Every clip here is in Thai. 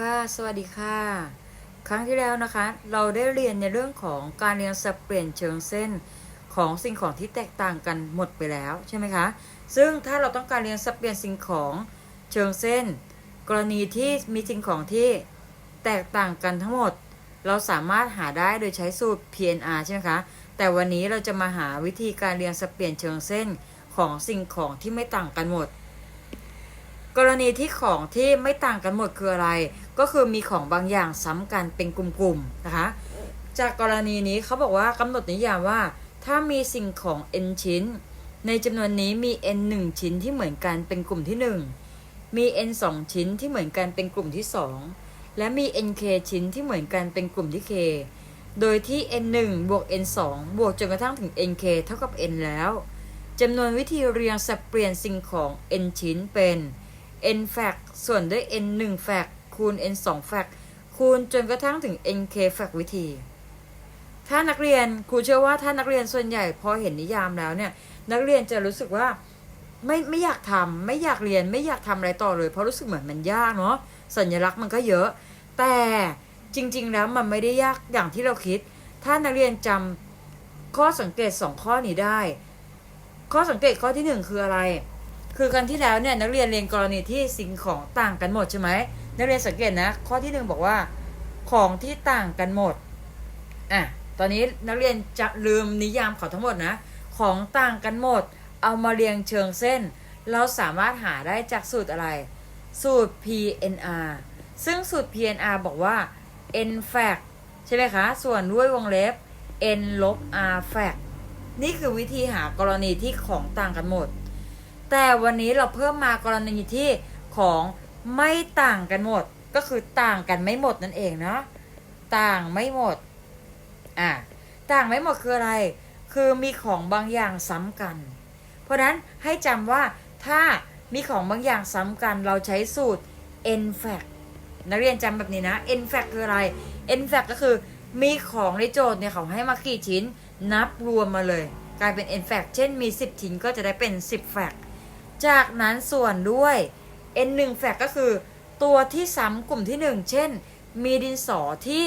ค่ะ สวัสดีค่ะ ครั้งที่แล้วนะคะ เราได้เรียนในเรื่องของการเรียงสับเปลี่ยนเชิงเส้นของสิ่งของที่แตกต่างกันหมดไปแล้วใช่ไหมคะ ซึ่งถ้าเราต้องการเรียงสับเปลี่ยนสิ่งของเชิงเส้น กรณีที่มีสิ่งของที่แตกต่างกันทั้งหมด เราสามารถหาได้โดยใช้สูตร PNR ใช่ไหมคะ แต่วันนี้เราจะมาหาวิธีการเรียงสับเปลี่ยนเชิงเส้นของสิ่งของที่ไม่ต่างกันหมด กรณีที่ของที่ไม่ต่างกันหมดคืออะไร ก็คือมีของบางอย่างซ้ำกันเป็นกลุ่มๆนะคะ จากกรณีนี้เขาบอกว่ากำหนดนิยามว่า ถ้ามีสิ่งของ n ชิ้น ในจำนวนนี้มี n 1 ชิ้นที่เหมือนกันเป็นกลุ่มที่ 1 มี n 2 ชิ้นที่เหมือนกันเป็นกลุ่มที่ 2 และมี nk ชิ้นที่เหมือนกันเป็นกลุ่มที่ k โดยที่ n 1บวก n 2บวกจนกระทั่งถึง nk เท่ากับ n แล้วจำนวนวิธีเรียงสับเปลี่ยนสิ่งของ n ชิ้นเป็น n แฟกส่วนด้วย n 1แฟกคูณ n 2แฟกคูณจนกระทั่งถึง nk แฟกวิธี ถ้านักเรียนครูเชื่อว่าถ้านักเรียนส่วนใหญ่พอเห็นนิยามแล้วเนี่ย นักเรียนจะรู้สึกว่าไม่ไม่อยากทำไม่อยากเรียนไม่อยากทำอะไรต่อเลย เพราะรู้สึกเหมือนมันยากเนาะสัญลักษณ์มันก็เยอะ แต่จริง ๆ แล้วมันไม่ได้ยากอย่างที่เราคิด ถ้านักเรียนจำข้อสังเกตสองข้อนี้ได้ ข้อสังเกตข้อที่หนึ่งคืออะไร คือกันที่แล้วเนี่ยนักเรียนเรียนกรณีที่สิ่งของต่างกันหมดใช่ไหมนักเรียนสังเกตนะ ข้อที่หนึ่งบอกว่า ของที่ต่างกันหมดอะตอนนี้นักเรียนจะลืมนิยามเขาทั้งหมดนะ ของต่างกันหมด เอามาเรียงเชิงเส้น เราสามารถหาได้จากสูตรอะไร สูตร PNR ซึ่งสูตร PNR บอกว่า n fact ใช่ไหมคะ ส่วนด้วยวงเล็บ n ลบ r fact นี่คือวิธีหากรณีที่ของต่างกันหมด แต่วันนี้เราเพิ่มมากรณีที่ของไม่ต่างกันหมด ก็คือต่างกันไม่หมดนั่นเองเนาะต่างไม่หมดอะต่างไม่หมดคืออะไร คือมีของบางอย่างซ้ำกัน เพราะนั้นให้จำว่าถ้ามีของบางอย่างซ้ำกัน เราใช้สูตร n f a c นักเรียนจำแบบนี้นะ n f a c คืออะไร n f a c ก็คือมีของในโจทย์เนี่ยเขาให้มากี่ชิ้น นับรวมมาเลย กลายเป็น n f a c เช่นมี 10 ชิ้นก็จะได้เป็น 10 f a c จากนั้นส่วนด้วย n 1 fact ก็คือ ตัวที่ซ้ำกลุ่มที่ 1 เช่น มีดินสอที่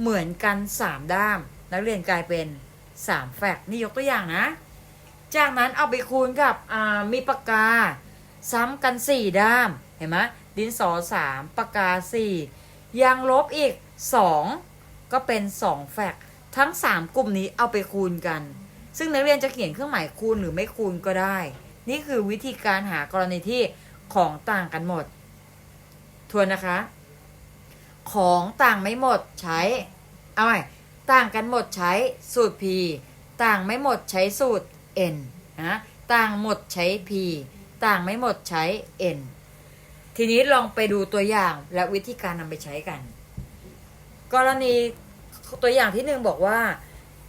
เหมือนกัน 3 ด้าม นักเรียนกลายเป็น 3 แฟกต์นี่ยกตัวอย่างนะ จากนั้นเอาไปคูณกับมีปากกา ซ้ำกัน 4 ด้าม เห็นไหมดินสอ 3 ปากกา 4 ยังลบอีก 2 ก็เป็น 2 แฟกต์ทั้ง 3 กลุ่มนี้เอาไปคูณกัน ซึ่งนักเรียนจะเขียนเครื่องหมายคูณหรือไม่คูณก็ได้ นี่คือวิธีการหากรณีที่ของต่างกันหมด ทวนนะคะ ของต่างไม่หมดใช้ เอาใหม่ต่างกันหมดใช้สูตร p ต่างไม่หมดใช้สูตร n นะต่างหมดใช้ p ต่างไม่หมดใช้ n ทีนี้ลองไปดูตัวอย่างและวิธีการนำไปใช้กัน กรณีตัวอย่างที่หนึ่งบอกว่า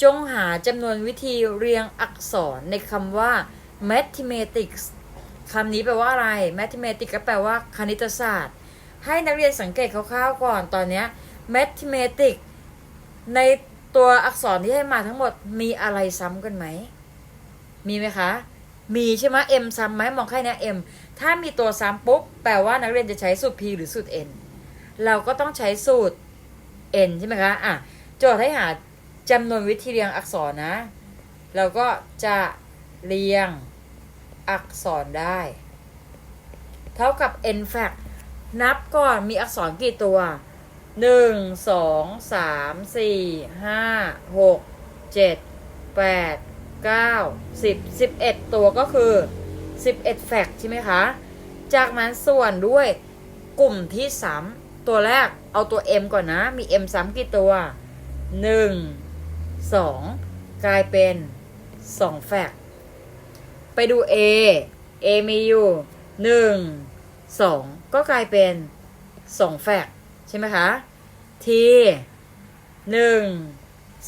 จงหาจำนวนวิธีเรียงอักษรในคำว่า mathematics คำนี้แปลว่าอะไร mathematics ก็แปลว่าคณิตศาสตร์ ให้นักเรียนสังเกตคร่าวๆก่อนตอนนี้ mathematics ในตัวอักษรที่ให้มาทั้งหมดมีอะไรซ้ำกันไหม มีไหมคะ มีใช่ไหม m ซ้ำไหมมองแค่นี้ m ถ้ามีตัวซ้ำปุ๊บแปลว่านักเรียนจะใช้สูตร p หรือสูตร n เราก็ต้องใช้สูตร n ใช่ไหมคะ อะ โจทย์ให้หาจำนวนวิธีเรียงอักษรนะ เราก็จะ เรียง อักษรได้ เท่ากับ n fact นับก่อนมีอักษรกี่ตัวหนึ่งสองสามสี่ห้าหกเจ็ดแปดเก้าสิบสิบเอ็ดตัวก็คือสิบเอ็ดแฟกใช่ไหมคะ จากนั้นส่วนด้วยกลุ่มที่ซ้ำตัวแรกเอาตัว m ก่อนนะ มี m ซ้ำกี่ตัวหนึ่งสองกลายเป็นสองแฟก ไปดู a a มีอยู่หนึ่งสองก็กลายเป็นสองแฟกใช่ไหมคะ t หนึ่ง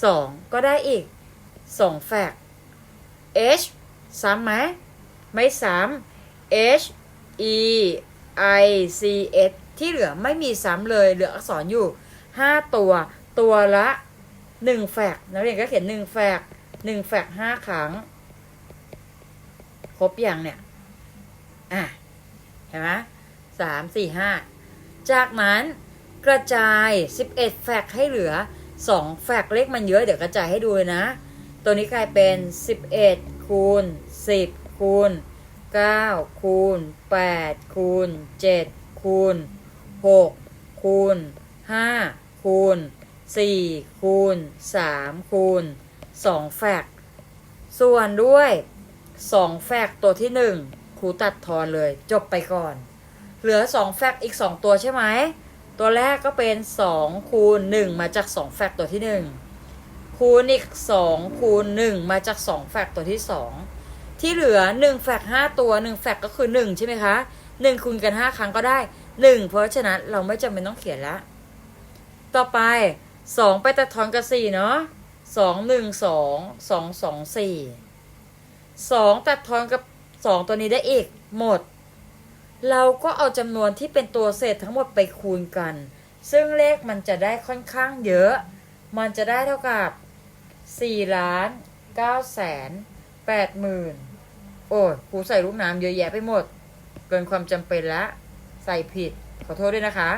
สองก็ได้อีกสองแฟก h ซ้ำไหมไม่ซ้ำ h e i c s ที่เหลือไม่มีซ้ำเลย เหลืออักษรอยู่ 5 ตัว ตัวละ 1 แฟกนักเรียนก็เขียน 1 แฟก1แฟก5ครั้ง ครบอย่างเนี่ย อะ เห็นไหมสามสี่ห้า จากนั้นกระจาย 11 แฟกให้เหลือ 2 แฟกเลขมันเยอะ เดี๋ยวกระจายให้ดูเลยนะ ตัวนี้กลายเป็น 11 คูณ 10 คูณ 9 คูณ 8 คูณ 7 คูณ 6 คูณ 5 คูณ 4 คูณ 3 คูณ 2 แฟกส่วนด้วย 2แฟกตัวที่1ครูตัดทอนเลย จบไปก่อน เหลือ2แฟกอีก2ตัวใช่ไหม ตัวแรกก็เป็น2คูณ1มาจาก2แฟกตัวที่1คูณอีก2คูณ1มาจาก2แฟกตัวที่2ที่เหลือ1แฟกต์5ตัว1แฟกก็คือ1ใช่ไหมคะ1คูณกัน5ครั้งก็ได้1เพราะฉะนั้นเราไม่จำเป็นต้องเขียนละ ต่อไป2ไปตัดทอนกับ4เนาะ2 1 2 2 2 4 2ตัดทอนกับ2ตัวนี้ได้อีกหมด เราก็เอาจำนวนที่เป็นตัวเศษทั้งหมดไปคูณกัน ซึ่งเลขมันจะได้ค่อนข้างเยอะ มันจะได้เท่ากับ4ล้าน9แสน8หมื่นโอ้ครูใส่ลูกน้ำเยอะแยะไปหมด เกินความจำเป็นละใส่ผิด ขอโทษด้วยนะคะ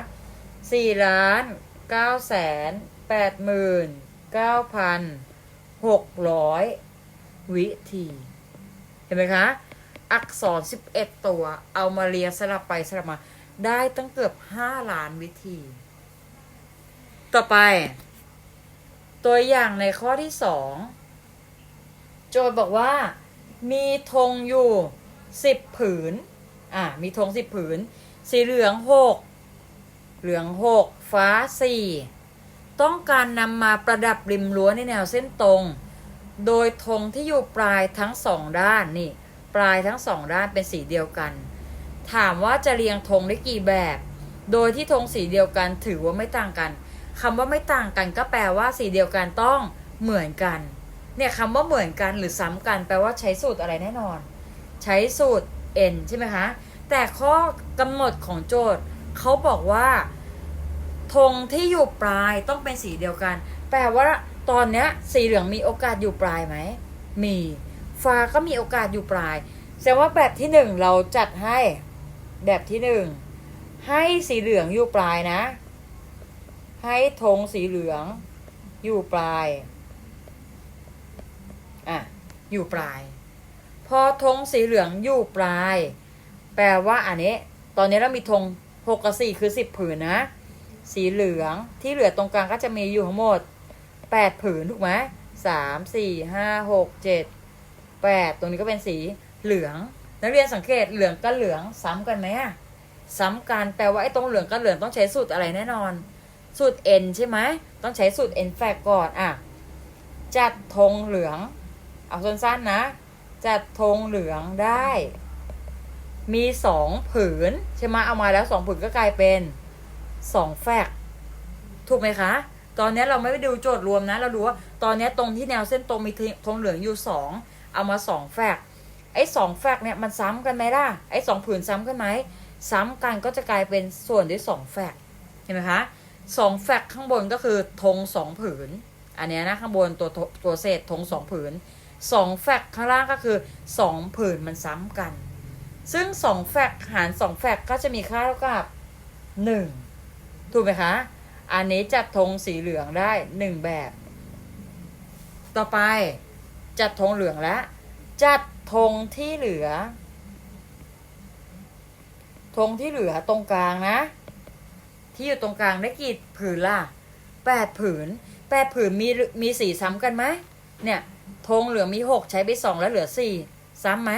4ล้าน9แสน8หมื่น9พัน600 วิธี ห็นไหมคะ อักษร 11 ตัว เอามาเรียงสลับไปสลับมา ได้ตั้งเกือบ 5 ล้านวิธี ต่อไป ตัวอย่างในข้อที่ 2 โจทย์บอกว่า มีธงอยู่ 10 ผืน อะมีธง 10 ผืน สีเหลือง 6 เหลือง 6 ฟ้า 4 ต้องการนำมาประดับริมรั้วในแนวเส้นตรง โดยธงที่อยู่ปลายทั้งสองด้านนี่ ปลายทั้งสองด้านเป็นสีเดียวกัน ถามว่าจะเรียงธงได้กี่แบบ โดยที่ธงสีเดียวกันถือว่าไม่ต่างกันคำว่าไม่ต่างกันก็แปลว่าสีเดียวกันต้องเหมือนกัน เนี่ยคำว่าเหมือนกันหรือซ้ำกัน แปลว่าใช้สูตรอะไรแน่นอน ใช้สูตร n ใช่ไหมคะแต่ข้อกำหนดของโจทย์เขาบอกว่าธงที่อยู่ปลายต้องเป็นสีเดียวกัน แปลว่า ตอนเนี้ยสีเหลืองมีโอกาสอยู่ปลายไหม มี ฟ้าก็มีโอกาสอยู่ปลาย แสดงว่าแบบที่หนึ่งเราจัดให้ แบบที่หนึ่งให้สีเหลืองอยู่ปลายนะ ให้ธงสีเหลืองอยู่ปลาย อะ อยู่ปลาย พอธงสีเหลืองอยู่ปลาย แปลว่าอันนี้ ตอนนี้เรามีธงหกกับสี่คือสิบผืนนะ สีเหลืองที่เหลือตรงกลางก็จะมีอยู่ทั้งหมด แปดผืนถูกไหมสามสี่ห้าหกเจ็ดแปดตรงนี้ก็เป็นสีเหลือง นักเรียนสังเกตเหลืองกับเหลืองซ้ำกันไหมอะซ้ำกันแปลว่าไอ้ตรงเหลืองกับเหลืองต้องใช้สูตรอะไรแน่นอน สูตร n ใช่ไหมต้องใช้สูตร n แฟกก่อนอะจัดธงเหลือง เอาสั้นๆนะ จัดธงเหลืองได้ มีสองผืนใช่ไหมเอามาแล้วสองผืนก็กลายเป็นสองแฟกถูกไหมคะ ตอนนี้เราไม่ไปดูโจทย์รวมนะ เราดูว่าตอนนี้ตรงที่แนวเส้นตรงมีธงเหลืองอยู่สองเอามาสองแฟกไอ้สองแฟกเนี่ยมันซ้ำกันไหมล่ะไอ้สองผืนซ้ำกันไหมซ้ำกันก็จะกลายเป็นส่วนด้วยสองแฟกเห็นไหมคะสองแฟกข้างบนก็คือธงสองผืน อันนี้นะข้างบนตัวตัวเศษธงสองผืนสองแฟกข้างล่างก็คือสองผืนมันซ้ำกัน ซึ่งสองแฟกหารสองแฟกก็จะมีค่าเท่ากับหนึ่งถูกไหมคะ อันนี้จัดธงสีเหลืองได้หนึ่งแบบ ต่อไป จัดธงเหลืองแล้วจัดธงที่เหลือธงที่เหลือตรงกลางนะ ที่อยู่ตรงกลางได้กี่ผืนล่ะแปดผืนแปดผืนมีมีสีซ้ำกันไหมเนี่ยธงเหลืองมีหกใช้ไปสองแล้วเหลือสี่ซ้ำไหม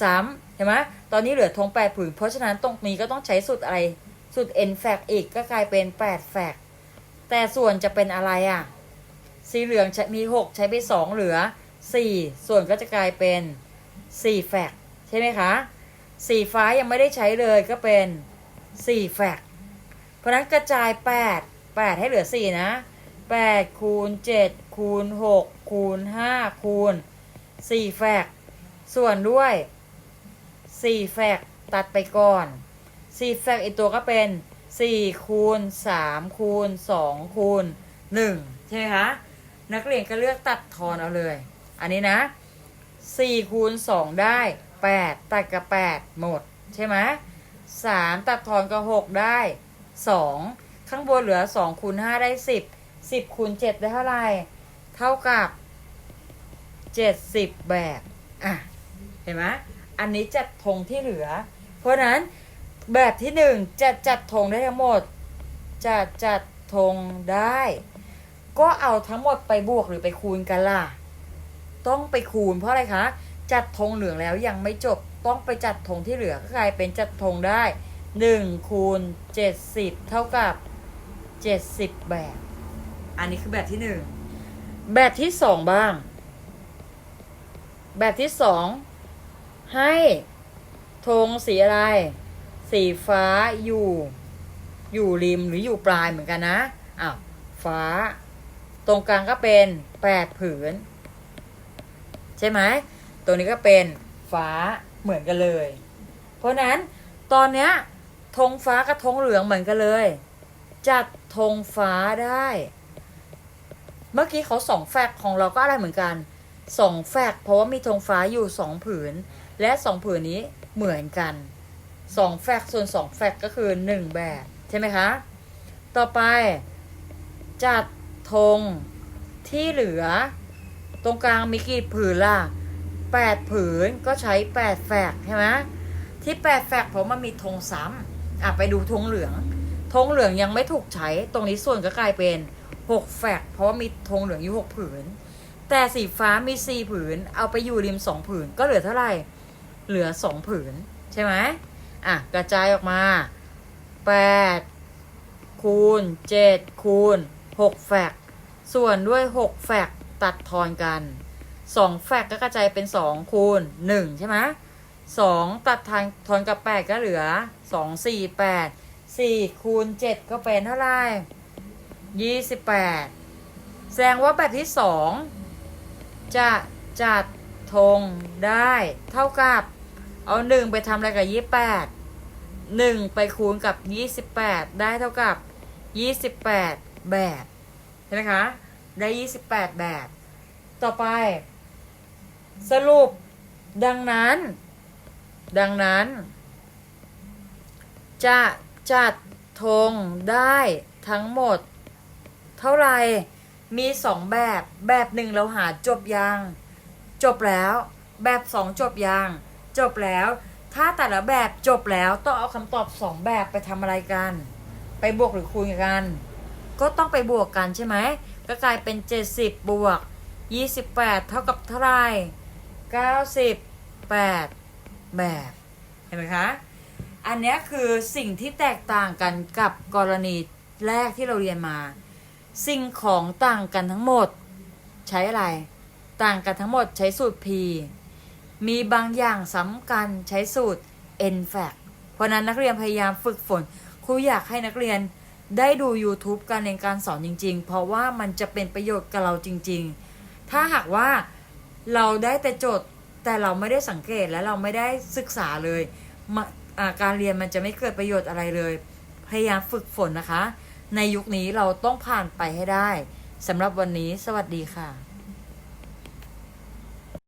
ซ้ำเห็นไหมตอนนี้เหลือธงแปดผืน เพราะฉะนั้นตรงนี้ก็ต้องใช้สูตรอะไรสูตร n แฟกอีกก็กลายเป็นแปดแฟก แต่ส่วนจะเป็นอะไรอะ สีเหลืองมีหกใช้ไปสองเหลือสี่ส่วนก็จะกลายเป็นสี่แฟกใช่ไหมคะ สีฟ้ายังไม่ได้ใช้เลยก็เป็นสี่แฟกเพราะฉะนั้นกระจายแปดแปดให้เหลือสี่นะแปดคูณเจ็ดคูณหกคูณห้าคูณสี่แฟกส่วนด้วยสี่แฟกตัดไปก่อนสี่แฟกอีกตัวก็เป็น สี่คูณสามคูณสองคูณหนึ่งใช่ไหมคะ นักเรียนก็เลือกตัดทอนเอาเลย อันนี้นะสี่คูณสองได้แปดตัดกับแปดหมด ใช่ไหมสามตัดทอนกับหกได้สองข้างบนเหลือสองคูณห้าได้สิบสิบคูณเจ็ดได้เท่าไหร่เท่ากับเจ็ดสิบแบบ อะ เห็นไหมอันนี้จัดธงที่เหลือ เพราะนั้น แบบที่หนึ่งจะจัดธงได้ทั้งหมด จะจัดธงได้ ก็เอาทั้งหมดไปบวกหรือไปคูณกันล่ะ ต้องไปคูณเพราะอะไรคะ จัดธงเหลืองแล้วยังไม่จบ ต้องไปจัดธงที่เหลือก็กลายเป็นจัดธงได้หนึ่งคูณเจ็ดสิบเท่ากับเจ็ดสิบแบบ อันนี้คือแบบที่หนึ่ง แบบที่สองบ้าง แบบที่สองให้ธงสีอะไร สีฟ้าอยู่ อยู่ริมหรืออยู่ปลายเหมือนกันนะอ้าวฟ้า ตรงกลางก็เป็นแปดผืน ใช่ไหมตรงนี้ก็เป็นฟ้าเหมือนกันเลย เพราะนั้นตอนเนี้ยธงฟ้ากับธงเหลืองเหมือนกันเลย จัดธงฟ้าได้ เมื่อกี้เขาสองแฟกของเราก็อะไรเหมือนกันสองแฟกเพราะว่ามีธงฟ้าอยู่สองผืน และสองผืนนี้เหมือนกัน สองแฟกส่วนสองแฟกก็คือหนึ่งแบบ ใช่ไหมคะ ต่อไปจัดธงที่เหลือ ตรงกลางมีกี่ผืนล่ะแปดผืนก็ใช้แปดแฟกใช่ไหมที่แปดแฟกเพราะมันมีธงซ้ำอะไปดูธงเหลืองธงเหลืองยังไม่ถูกใช้ตรงนี้ส่วนก็กลายเป็นหกแฟกเพราะว่ามีธงเหลืองอยู่หกผืน แต่สีฟ้ามีสี่ผืน เอาไปอยู่ริมสองผืนก็เหลือเท่าไหร่ เหลือสองผืน ใช่ไหม อะ กระจายออกมาแปดคูณเจ็ดคูณหกแฟก ส่วนด้วยหกแฟก ตัดทอนกันสองแฟกก็กระจายเป็นสองคูณหนึ่งใช่ไหมสองตัดทอนทอนกับแปดก็เหลือสองสี่แปดสี่คูณเจ็ดก็เป็นเท่าไหร่ยี่สิบแปดแสดงว่าแบบที่สองจะจัดธงได้เท่ากับ เอาหนึ่งไปทำอะไรกับยี่แปดหนึ่งไปคูณกับยี่สิบแปดได้เท่ากับยี่สิบแปดแบบใช่ไหมคะ ได้28แบบ ต่อไป สรุปดังนั้น ดังนั้น จะจัดธงได้ทั้งหมด เท่าไหร่มีสองแบบแบบหนึ่งเราหาจบยัง จบแล้ว แบบสองจบยัง จบแล้ว ถ้าแต่ละแบบจบแล้วต้องเอาคำตอบสองแบบไปทำอะไรกัน ไปบวกหรือคูณกัน ก็ต้องไปบวกกันใช่ไหมก็กลายเป็น 70 บวก 28 เท่ากับเท่าไหร่98 แบบ เห็นไหมคะ อันนี้คือสิ่งที่แตกต่างกันกับกรณีแรกที่เราเรียนมา สิ่งของต่างกันทั้งหมด ใช้อะไร ต่างกันทั้งหมดใช้สูตร P มีบางอย่างซ้ำกันใช้สูตร n f a c เพราะนั้นนักเรียนพยายามฝึกฝน ครูอยากให้นักเรียนได้ดู YouTube การเรียนการสอนจริง ๆ เพราะว่ามันจะเป็นประโยชน์กับเราจริง ๆ ถ้าหากว่าเราได้แต่โจทย์แต่เราไม่ได้สังเกตและเราไม่ได้ศึกษาเลยการเรียนมันจะไม่เกิดประโยชน์อะไรเลย พยายามฝึกฝนนะคะ ในยุคนี้เราต้องผ่านไปให้ได้สำหรับวันนี้สวัสดีค่ะ